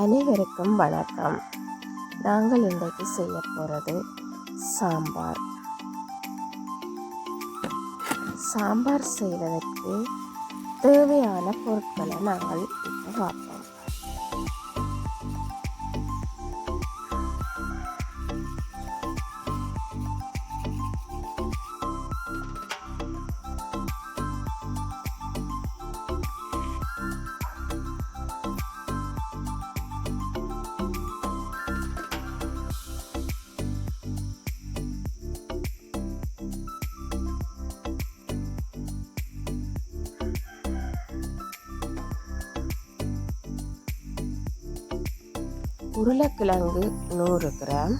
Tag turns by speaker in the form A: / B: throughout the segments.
A: அனைவருக்கும் வணக்கம். நாங்கள் இன்றைக்கு செய்ய போகிறது சாம்பார். சாம்பார் செய்வதற்கு தேவையான பொருட்களை நாங்கள் இப்போ பார்ப்போம். உருளைக்கிழங்கு நூறு கிராம்.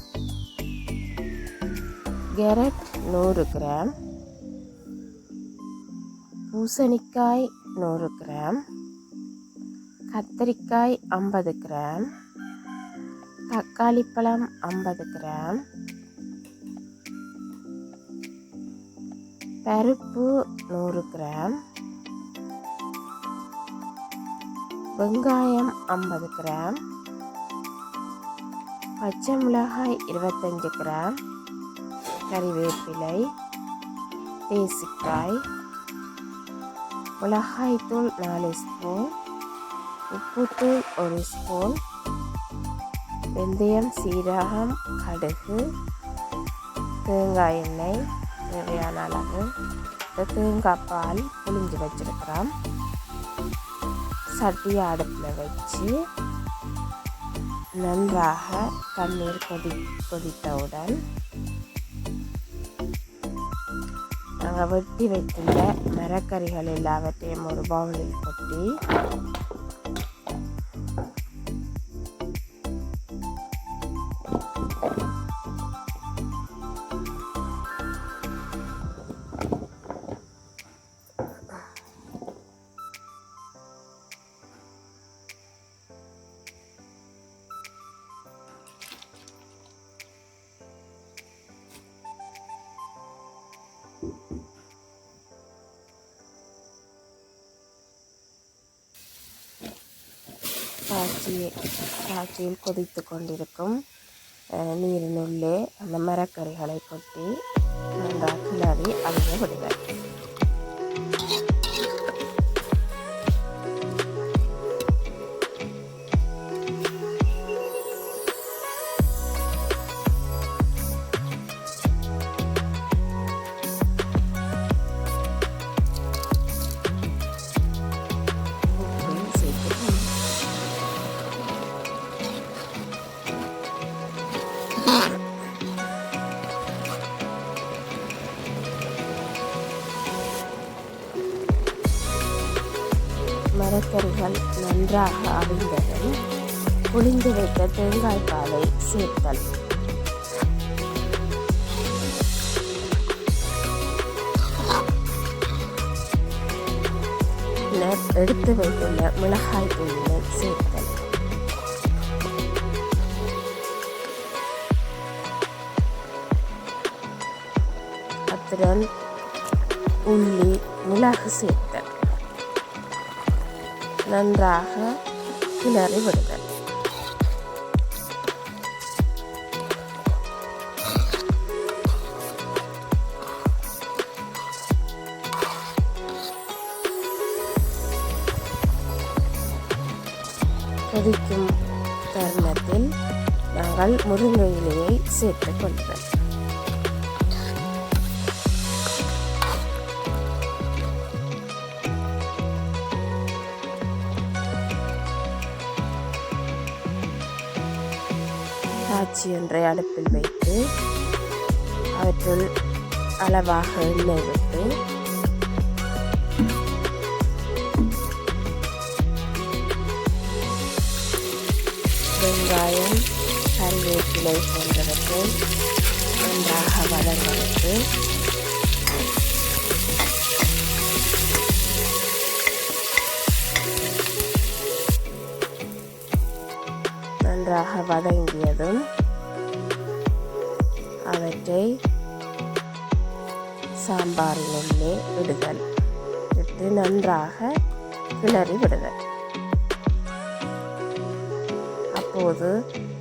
A: கேரட் நூறு கிராம். பூசணிக்காய் நூறு கிராம். கத்தரிக்காய் ஐம்பது கிராம். தக்காளி பழம் ஐம்பது கிராம். பருப்பு நூறு கிராம். வெங்காயம் ஐம்பது கிராம். பச்சை மிளகாய் இருபத்தஞ்சி கிராம் கறிவேப்பிலை தேசிக்காய் மிளகாய்த்தூள் நாலு ஸ்பூன் உப்புத்தூள் ஒரு ஸ்பூன் வெந்தயம் சீரகம் கடுகு தேங்காய் எண்ணெய் தேவையான அளவு இந்த தேங்காய் பால் புளிஞ்சு வச்சுருக்கிறோம். சட்டியை அடுப்பில் வச்சு நன்றாக தண்ணீர் கொதி கொதித்தவுடன் நாங்கள் வெட்டி வைத்துள்ள மரக்கறிகள் எல்லாவற்றையும் ஒரு பவுலில் கொட்டி காய்ச்சி காய்ச்சியில் கொதித்து கொண்டிருக்கும் நீரினுள்ளே அந்த மரக்கறிகளை கொட்டி நன்றாக கிளறி அழிய விடுவேன் மரக்கறிகள் நன்றாக அவிழ்ந்ததும் புளிந்து வைத்த தேங்காய் பாலை சேர்த்தல். எடுத்து வைத்துள்ள மிளகாய் தூளை சேர்த்தல். அத்துடன் உள்ளி மிளகு சேர்த்தல். நன்றாக கிளறி விடுதல். கொதிக்கும் தருணத்தில் நாங்கள் முருங்கை இலையை சேர்த்துக் கொள்கிறோம் இறைச்சி ஒன்றை அடுப்பில் வைத்து அவற்றுள் அளவாக எண்ணெய் விட்டு வெங்காயம் கருவேப்பிலை போன்றவற்றை நன்றாக வதங்கவிட்டு நன்றாக வதங்கியதும் அவற்றை சாம்பாரினுள்ளே விடுதல். விட்டு நன்றாக கிளறி விடுதல். அப்போது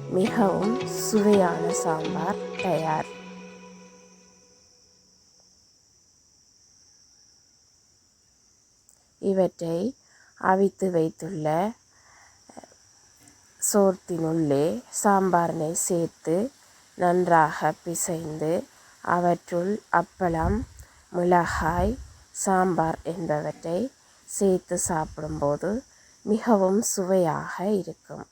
A: மிகவும் சுவையான சாம்பார் தயார். இவற்றை அவித்து வைத்துள்ள சோர்த்தினுள்ளே சாம்பாரினை சேர்த்து நன்றாக பிசைந்து அவற்றுள் அப்பளம் மிளகாய் சாம்பார் என்பவற்றை சேர்த்து சாப்பிடும்போது மிகவும் சுவையாக இருக்கும்.